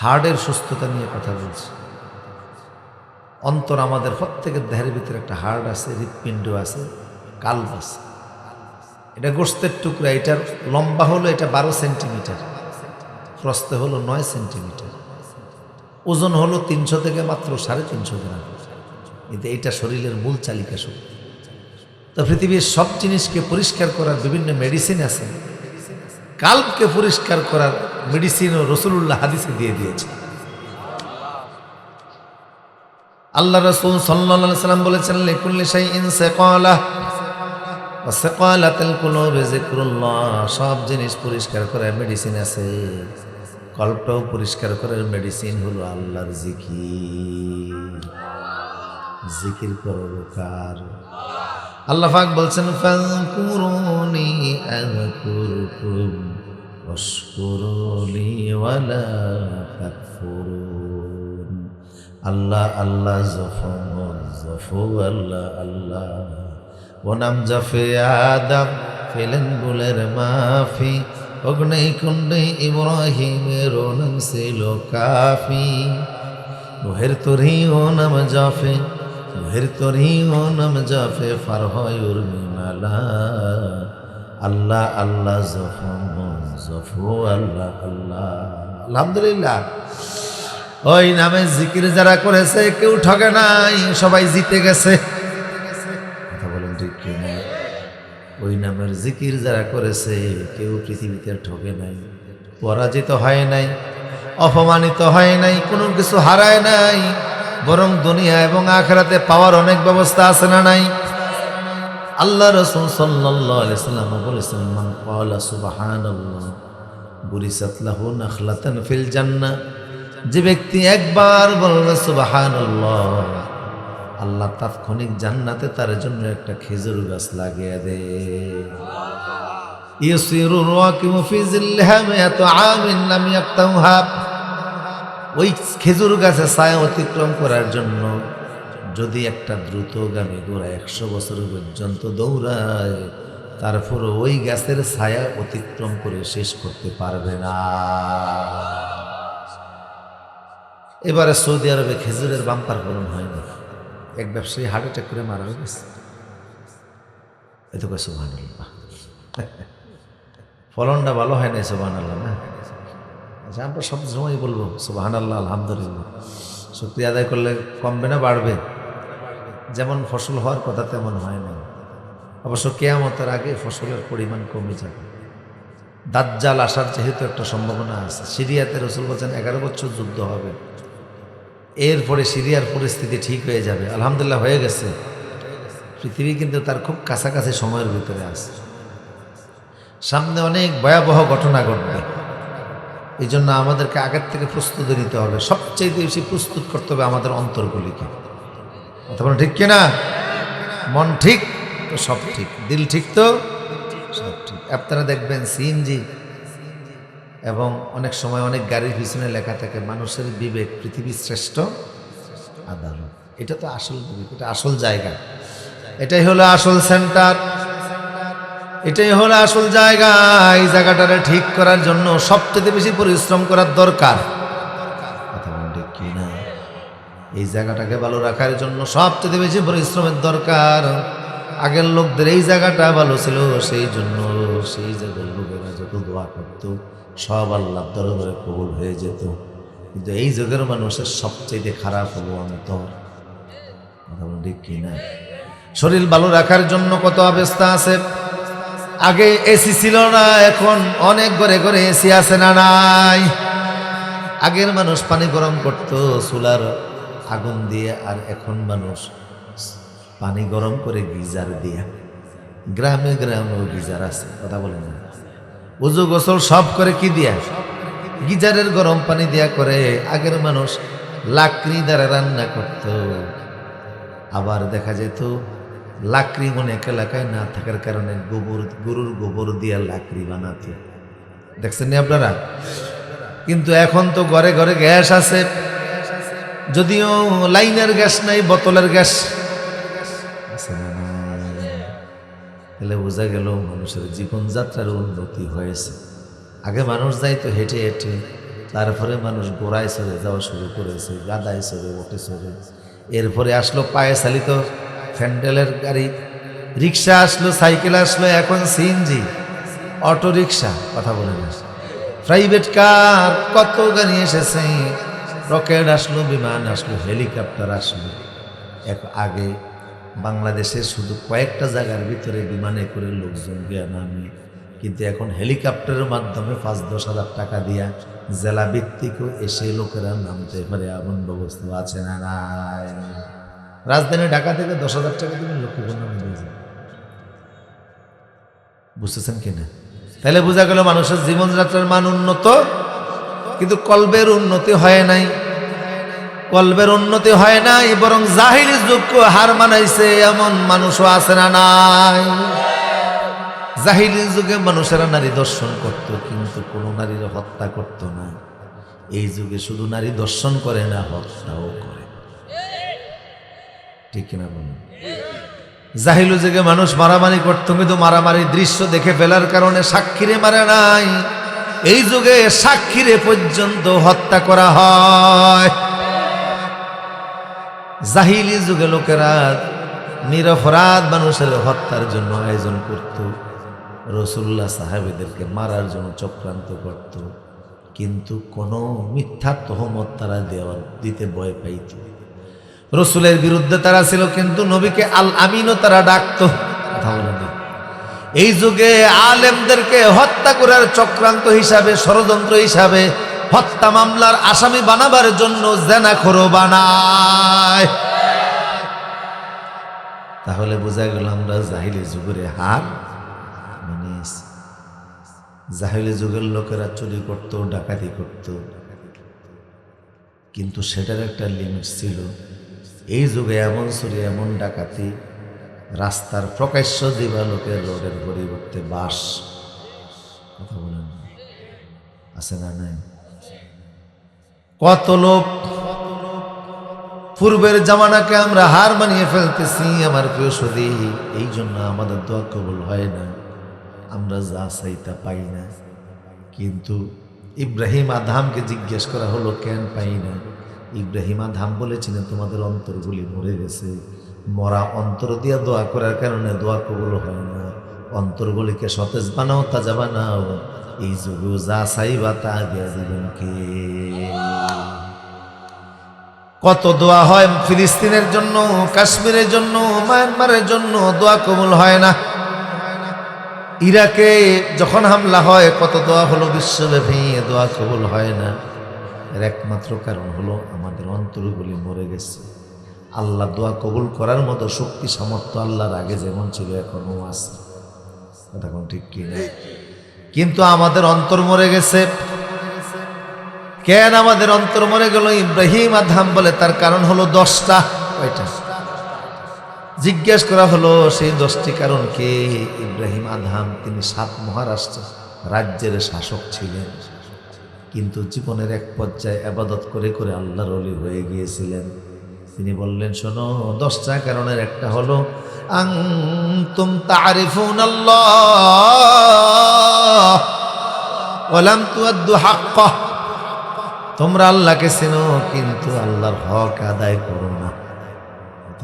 হার্টের সুস্থতা নিয়ে কথা বলছি। অন্তর আমাদের প্রত্যেকের দেহের ভিতরে একটা হার্ট আছে, হৃৎপিণ্ড আছে কাল্ব আছে। এটা গোস্তের টুকরা এটার লম্বা হলো এটা বারো সেন্টিমিটার প্রস্তে হলো নয় সেন্টিমিটার। ওজন হলো তিনশো থেকে মাত্র সাড়ে তিনশো গ্রাম। কিন্তু এটা শরীরের মূল চালিকা শক্তি। তো পৃথিবীর সব জিনিসকে পরিষ্কার করার বিভিন্ন মেডিসিন আছে। কাল্পকে পরিষ্কার করার মেডিসিনও রসুল্লাহ হাদিসে দিয়ে দিয়েছে। আল্লাহ রসুল সাল্লা সাল্লাম বলেছেন সব জিনিস পরিষ্কার করার মেডিসিন আছে। কল্পটাও পরিষ্কার করার মেডিসিন হলো আল্লাহর জিকির। জিকির করো কার আল্লাহ বলছেন আল্লাহ আল্লাহ জফম জফু আল্লাহ আল্লাহ। ও নাম জফে আদম, ফেলেন বুলের মাফি। অগ্নি কুণ্ডে ইব্রাহিমের ও নাম ছিল কাফি। নোহের তোরই ও নাম জফে নোহের তোরই ও নাম জফে ফার হয় উর্মি মালা। আল্লাহ আল্লাহ আল্লাহ আল্লাহ। আলহামদুলিল্লাহ। ওই নামে জিকির যারা করেছে, কেউ ঠকে নাই, সবাই জিতে গেছে। কথা ওই নামের জিকির যারা করেছে, কেউ পৃথিবীতে ঠকে নাই, পরাজিত হয় নাই, অপমানিত হয় নাই, কোনো কিছু হারায় নাই, বরং দুনিয়া এবং আখরাতে পাওয়ার অনেক ব্যবস্থা আছে না নাই? আল্লাহ রসুল সাল্লাম বলেছেন, মান কলা সুবাহানাল্লাহ বুরিসাত লাহু নাখলাতান ফিল জান্নাহ। যে ব্যক্তি একবার বলবে সুবহানাল্লাহ আল্লাহ তাৎক্ষণিক জান্নাতে তার জন্য একটা খেজুর গাছ লাগিয়ে দে। ওই খেজুর গাছে ছায়া অতিক্রম করার জন্য যদি একটা দ্রুতগামী ঘোড়া একশো বছর পর্যন্ত দৌড়ায়, তারপর ওই গাছের ছায়া অতিক্রম করে শেষ করতে পারবে না। এবারে সৌদি আরবে খেজুরের বাম্পার ফলন হয়নি এক ব্যবসায়ী হার্ট অ্যাটাক করে মারা গেছে। এত কয় সুবাহ ফলনটা ভালো হয় না সুবাহ আল্লাহ না? আচ্ছা আমরা সব সময় বলব সুবাহান আল্লাহ আলহামদুলিল্লাহ। শুক্রিয়া আদায় করলে কমবে না, বাড়বে। যেমন ফসল হওয়ার কথা তেমন হয় না অবশ্য কেয়ামতের আগে ফসলের পরিমাণ কমে যাবে। দাজ্জাল আসার যেহেতু একটা সম্ভাবনা আছে, সিরিয়াতে রসুল বলছেন এগারো বছর যুদ্ধ হবে। এরপরে সিরিয়ার পরিস্থিতি ঠিক হয়ে যাবে। আলহামদুলিল্লাহ হয়ে গেছে। পৃথিবী কিন্তু তার খুব কাছাকাছি সময়ের ভিতরে আছে। সামনে অনেক ভয়াবহ ঘটনা ঘটবে। এই জন্য আমাদেরকে আগের থেকে প্রস্তুতি নিতে হবে। সবচেয়ে বেশি প্রস্তুত করতে হবে আমাদের অন্তরগুলিকে। কথা বলেন ঠিক কিনা? মন ঠিক? তো সব ঠিক। দিল ঠিক তো? সব ঠিক। আপনারা দেখবেন সিএনজি এবং অনেক সময় অনেক গাড়ির পিছনে লেখা থাকে, মানুষের বিবেক পৃথিবীর শ্রেষ্ঠ আদালত। এটা তো আসল বিবেক, এটা আসল জায়গা। এটাই হলো আসল সেন্টার এটাই হলো আসল জায়গা। এই জায়গাটারে ঠিক করার জন্য সবচেয়ে বেশি পরিশ্রম করার দরকার। এই জায়গাটাকে ভালো রাখার জন্য সবচেয়ে বেশি পরিশ্রমের দরকার। আগের লোকদের এই জায়গাটা ভালো ছিল, সেই জন্য সেই জায়গার লোকেরা যত দোয়া করত, সব আল্লাহ দরবারে কবুল হয়ে যেত। কিন্তু এই যুগের মানুষের সবচেয়ে খারাপ হলো অন্তর। কি না? শরীর ভালো রাখার জন্য কত অবস্থা আছে? আগে এসি ছিল না, এখন অনেক ঘরে ঘরে এসি আছে না নাই? আগের মানুষ পানি গরম করত, চুলার আগুন দিয়ে আর এখন মানুষ পানি গরম করে গিজার দিয়া। গ্রামে গ্রামেও গিজার আছে, কথা বলেন না। উজু গোসল সব করে কি দিয়া? গিজারের গরম পানি দিয়া করে আগের মানুষ লাকড়ি দ্বারা রান্না করত। আবার দেখা যেত লাকড়ি অনেক এলাকায় না থাকার কারণে গোবর, গরুর গোবর দিয়া লাকড়ি বানাতে। দেখছেন আপনারা? কিন্তু এখন তো ঘরে ঘরে গ্যাস আছে। যদিও লাইনের গ্যাস নাই, বোতলের গ্যাস। তাহলে বোঝা গেল মানুষের জীবনযাত্রার উন্নতি হয়েছে। আগে মানুষ যাইতো হেঁটে হেঁটে, তারপরে মানুষ গোড়ায় চড়ে যাওয়া শুরু করেছে, গাদায় চড়ে ওটে চড়ে। এরপরে আসলো পায়ে চালিত ফ্যান্ডেলের গাড়ি। রিক্সা আসলো, সাইকেল আসলো, এখন সিএনজি অটো রিক্সা কথা বলে না প্রাইভেট কার কত গাড়ি এসেছে? রকেট আসলো, বিমান আসলো, হেলিকপ্টার আসলো। এক আগে বাংলাদেশে শুধু কয়েকটা জায়গার ভিতরে বিমানে করে লোকজন গিয়া নামে, কিন্তু এখন হেলিকপ্টারের মাধ্যমে পাঁচ দশ হাজার টাকা দিয়া জেলা ভিত্তিকও এসে লোকেরা নামতে পারে, এমন ব্যবস্থা আছে না রাজধানী ঢাকা থেকে দশ হাজার টাকা তুমি লক্ষ্মীপুর নামে দিয়ে বুঝতেছেন কিনা তাহলে বোঝা গেল মানুষের জীবনযাত্রার মান উন্নত। কিন্তু কলবের উন্নতি হয় নাই। কলবের উন্নতি হয় নাই, বরং জাহিলি যুগকে হার মানাইছে, এমন মানুষও আছে না নাই। জাহিলি যুগে মানুষেরা নারী দর্শন করত, কিন্তু কোনো নারীর হত্যা করত না। এই যুগে শুধু নারী দর্শন করে না, হত্যাও করে। ঠিক না বলুন? জাহিলু যুগে মানুষ মারামারি করতো, কিন্তু মারামারি দৃশ্য দেখে ফেলার কারণে সাক্ষীরে মারা নাই। এই যুগে সাক্ষীরে পর্যন্ত হত্যা করা হয়। জাহিলি যুগে লোকেরা নিরপরাধ মানুষের হত্যার জন্য আয়োজন করত। রসুল্লাহ সাহেবেদেরকে মারার জন্য চক্রান্ত করত। কিন্তু কোনো মিথ্যা তহমত তারা দেওয়ার দিতে ভয় পাইত। রসুলের বিরুদ্ধে তারা ছিল, কিন্তু নবীকে আল আমিনও তারা ডাকত। বলেনি এই যুগে আলেমদেরকে হত্যা করার চক্রান্ত হিসাবে, ষড়যন্ত্র হিসাবে হত্যা মামলার আসামি বানাবার জন্য জেনাখোরো বানায়। তাহলে বোঝা গেল আমরা জাহিলি যুগের হার মানে জাহিলি যুগের লোকেরা চুরি করত, ডাকাতি করত। কিন্তু সেটার একটা লিমিট ছিল। এই যুগে এমন চুরি, এমন ডাকাতি রাস্তার প্রকাশ্য দিবা লোকের পরিবর্তে বাস। কথা বলেন। আছে না নাই? কত লোক পূর্বের জামানাকে আমরা হার মানিয়ে ফেলতেছি, আমার প্রিয় সদী এই জন্য আমাদের দোয়া কবল হয় না। আমরা যা চাই তা পাই না। কিন্তু ইব্রাহিম আধামকে জিজ্ঞেস করা হলো, কেন পাই না? ইব্রাহিম আধাম বলেছিলেন, তোমাদের অন্তরগুলি মরে গেছে। মরা অন্তর দিয়ে দোয়া করার কারণে দোয়া কবল হয় না। অন্তরগুলিকে সতেজ বানাও, তাজা বানাও। এই যুগেও যা চাইবা তা দিয়া দিবেন কে? কত দোয়া হয় ফিলিস্তিনের জন্য, কাশ্মীরের জন্য, মায়ানমারের জন্য, দোয়া কবুল হয় না। ইরাকে যখন হামলা হয়, কত দোয়া হলো বিশ্বব্যাপী, দোয়া কবুল হয় না। এর একমাত্র কারণ হলো আমাদের অন্তরগুলি মরে গেছে। আল্লাহ দোয়া কবুল করার মতো শক্তি, সামর্থ্য আল্লাহর আগে যেমন ছিল এখনও আছে। কোন ঠিক কি না? কিন্তু আমাদের অন্তর মরে গেছে। কেন আমাদের অন্তর মরে গেল? ইব্রাহিম আধাম বলে, তার কারণ হলো দশটা। কয়টা? জিজ্ঞেস করা হলো, সেই দশটি কারণ কে? ইব্রাহিম আধাম তিনি সাত মহারাষ্ট্র রাজ্যের শাসক ছিলেন। কিন্তু জীবনের এক পর্যায়ে আবাদত করে করে আল্লাহর অলি হয়ে গিয়েছিলেন। তিনি বললেন, শোনো, দশটা কারণের একটা হলো আং তুম তারিফুন আল্লাহ তোমরা আল্লাহকে চেনো, কিন্তু আল্লাহর হক আদায় করো না।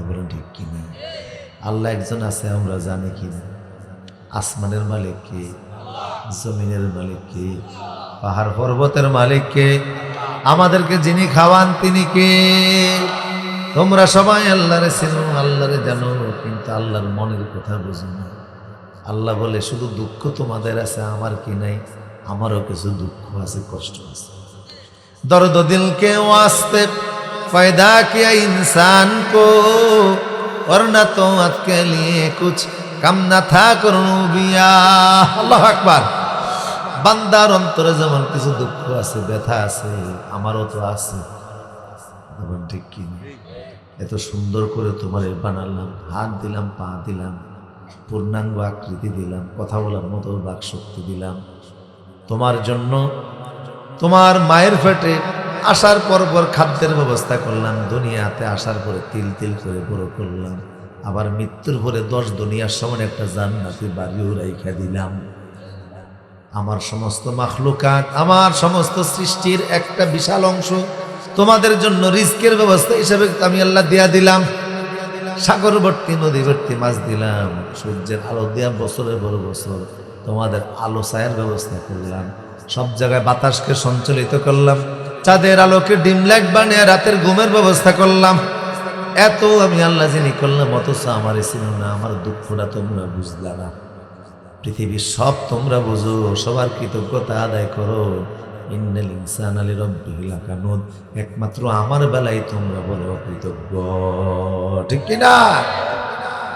বলেন ঠিক কিনা আল্লাহ একজন আছে, আমরা জানি কিনা আসমানের মালিক কে? জমিনের মালিক কে? পাহাড় পর্বতের মালিক কে? আমাদেরকে যিনি খাওয়ান, তিনি কে? তোমরা সবাই আল্লাহরে চেনো আল্লাহরে জানো কিন্তু আল্লাহর মনের কথা বুঝো না আল্লাহ বলে শুধু দুঃখ তোমাদের আছে আমার কি নাই আমারও কিছু দুঃখ আছে কষ্ট আছে दर्द दिल के वास्ते पैदा किया इंसान को वरना तो अत के लिए कुछ कम न था করুন বিয়া আল্লাহ আকবার বান্দার অন্তরে যেমন কিছু দুঃখ আছে ব্যথা আছে আমারও তো আছে তখন ঠিক কি না? এত সুন্দর করে তোমার বানালাম, হাত দিলাম, পা দিলাম, পূর্ণাঙ্গ আকৃতি দিলাম, কথা বলার মতো বাক শক্তি দিলাম। তোমার জন্য, তোমার মায়ের পেটে আসার পর পর খাদ্যের ব্যবস্থা করলাম, দুনিয়াতে আসার পরে তিল তিল করে বড় করলাম, আবার মৃত্যুর পরে দশ দুনিয়ার সমান একটা জান্নাতি বাড়িও রাইখা দিলাম। আমার সমস্ত মাখলুকাত, আমার সমস্ত সৃষ্টির একটা বিশাল অংশ তোমাদের জন্য রিস্কের ব্যবস্থা হিসাবে আমি আল্লাহ দিয়া দিলাম। সাগরবর্তী, নদীবর্তী মাছ দিলাম। সূর্যের আলো দিয়া বছরের বড় বছর তোমাদের আলো ছায়ার ব্যবস্থা করলাম। সব জায়গায় বাতাসকে সঞ্চালিত করলাম। চাঁদের আলোকে ডিম লাইট বানিয়ে রাতের ঘুমের ব্যবস্থা করলাম। এত আমি আল্লাহ যিনি করলাম, অথচ আমার ছিল না আমার দুঃখটা তোমরা বুঝলা না। পৃথিবীর সব তোমরা বুঝো, সবার কৃতজ্ঞতা আদায় করো। ইন্নাল ইনসান আলী রব্বিহিল কানুদ একমাত্র আমার বেলায় তোমরা বলো অকৃতজ্ঞ। ঠিক কিনা?